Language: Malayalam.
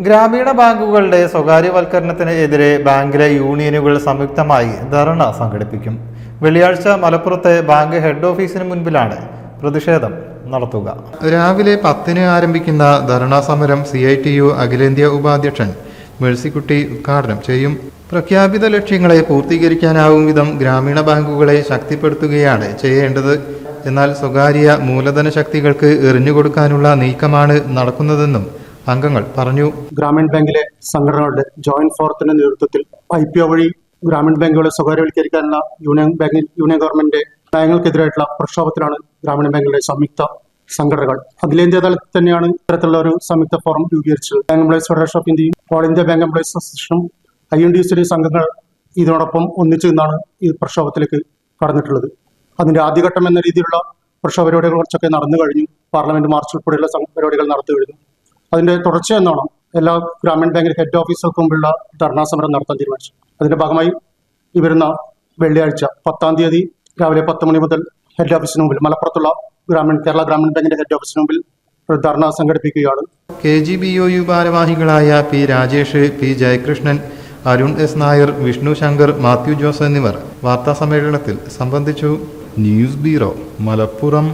ഗ്രാമീണ ബാങ്കുകളുടെ സ്വകാര്യവൽക്കരണത്തിനെതിരെ ബാങ്കിലെ യൂണിയനുകൾ സംയുക്തമായി ധർണ സംഘടിപ്പിക്കും. വെള്ളിയാഴ്ച മലപ്പുറത്തെ ബാങ്ക് ഹെഡ് ഓഫീസിന് മുൻപിലാണ് പ്രതിഷേധം നടത്തുക. രാവിലെ പത്തിന് ആരംഭിക്കുന്ന ധർണാ സമരം സി ഐ ടി യു അഖിലേന്ത്യാ ഉപാധ്യക്ഷൻ മേഴ്സിക്കുട്ടി ഉദ്ഘാടനം ചെയ്യും. പ്രഖ്യാപിത ലക്ഷ്യങ്ങളെ പൂർത്തീകരിക്കാനാവും വിധം ഗ്രാമീണ ബാങ്കുകളെ ശക്തിപ്പെടുത്തുകയാണ് ചെയ്യേണ്ടത്. എന്നാൽ സ്വകാര്യ മൂലധന ശക്തികൾക്ക് എറിഞ്ഞുകൊടുക്കാനുള്ള നീക്കമാണ് നടക്കുന്നതെന്നും അംഗങ്ങൾ പറഞ്ഞു. ഗ്രാമീൺ ബാങ്കിലെ സംഘടനകളുടെ ജോയിന്റ് ഫോറത്തിന്റെ നേതൃത്വത്തിൽ ഐ പി ഒ വഴി ഗ്രാമീൺ ബാങ്കുകളെ സ്വകാര്യവൽക്കരിക്കാനുള്ള യൂണിയൻ ബാങ്ക് യൂണിയൻ ഗവൺമെന്റിന്റെ നയങ്ങൾക്കെതിരായിട്ടുള്ള പ്രക്ഷോഭത്തിലാണ് ഗ്രാമീണ ബാങ്കുകളുടെ സംയുക്ത സംഘടനകൾ. അഖിലേന്ത്യാ തലത്തിൽ തന്നെയാണ് ഇത്തരത്തിലുള്ള ഒരു സംയുക്ത ഫോറം രൂപീകരിച്ചത്. ബാങ്ക് എംപ്ലോയീസ് ഫെഡറേഷൻ ഓഫ് ഇന്ത്യയും ഓൾ ഇന്ത്യ ബാങ്ക് എംപ്ലോയീസ് അസോസിയേഷനും ഐ എൻ ഡി എസ് സംഘങ്ങൾ ഇതിനോടൊപ്പം ഒന്നിച്ചു നിന്നാണ് ഈ പ്രക്ഷോഭത്തിലേക്ക് കടന്നിട്ടുള്ളത്. അതിന്റെ ആദ്യഘട്ടം എന്ന രീതിയിലുള്ള പ്രക്ഷോഭ പരിപാടികൾ കുറച്ചൊക്കെ നടന്നു കഴിഞ്ഞു. പാർലമെന്റ് മാർച്ച് ഉൾപ്പെടെയുള്ള പരിപാടികൾ നടത്തി കഴിഞ്ഞു. അതിന്റെ തുടർച്ച എന്നോണം എല്ലാ ഗ്രാമീൺ ബാങ്കിന്റെ ഹെഡ് ഓഫീസുകൾക്ക് മുമ്പുള്ള ധർണാ സമരം നടത്താൻ തീരുമാനിച്ചു അതിന്റെ ഭാഗമായി ഈ വരുന്ന വെള്ളിയാഴ്ച പത്താം തീയതി രാവിലെ പത്ത് മണി മുതൽ ഹെഡ് ഓഫീസിന് മുമ്പിൽ മലപ്പുറത്തുള്ള ഗ്രാമീൺ കേരള ഗ്രാമീൺ ബാങ്കിന്റെ ഹെഡ് ഓഫീസിന് മുമ്പിൽ ഒരു ധർണ സംഘടിപ്പിക്കുകയാണ്. K G B O U ഭാരവാഹികളായ P Rajesh P Jayakrishnan Arun S Nair Vishnu Shankar Mathew Jose എന്നിവർ വാർത്താ സമ്മേളനത്തിൽ സംബന്ധിച്ചു. News bureau Malappuram.